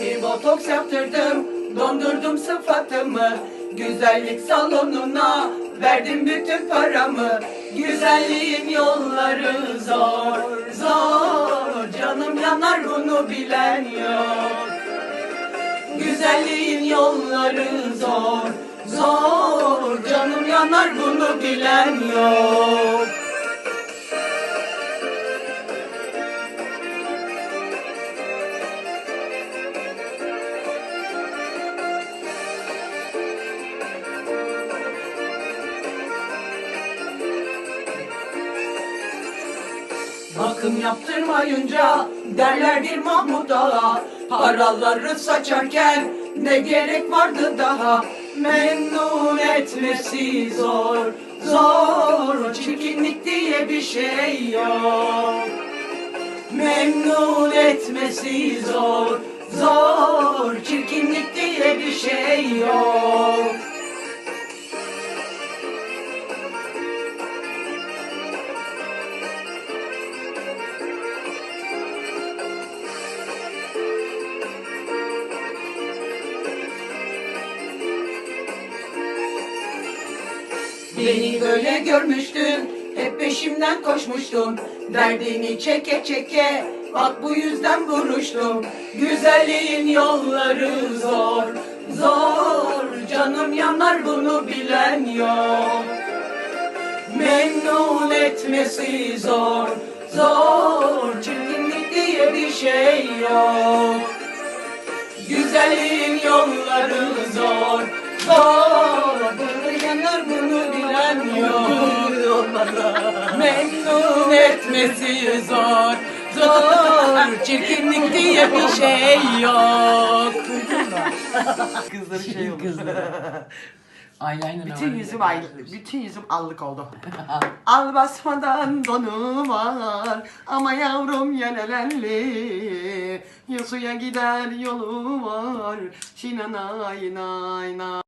Bir botoks yaptırdım, dondurdum sıfatımı. Güzellik salonuna verdim bütün paramı. Güzelliğin yolları zor, zor. Canım yanar bunu bilen yok. Güzelliğin yolları zor, zor. Canım yanar bunu bilen yok Bakım yaptırmayınca derler bir Mahmut Ağa. Paraları saçarken ne gerek vardı daha? Memnun etmesi zor, zor. Çirkinlik diye bir şey yok. Memnun etmesi zor, zor. Çirkinlik diye bir şey yok Beni böyle görmüştün, hep peşimden koşmuştun. Derdini çeke çeke, bak bu yüzden vuruştum. Güzelliğin yolları zor, zor. Canım yanar bunu bilen yok. Memnun etmesi zor, zor. Çirkinlik diye bir şey yok. Güzelliğin yolları Memnun etmesi zor, zor. Çirkinlik diye bir şey yok. Kızları şey oldu. Eyeliner bütün yüzüm ay, bütün yüzüm allık oldu. Al basmadan donu var ama yavrum yelelelli. Yusuya gider yolu var. Şinanay nay nay.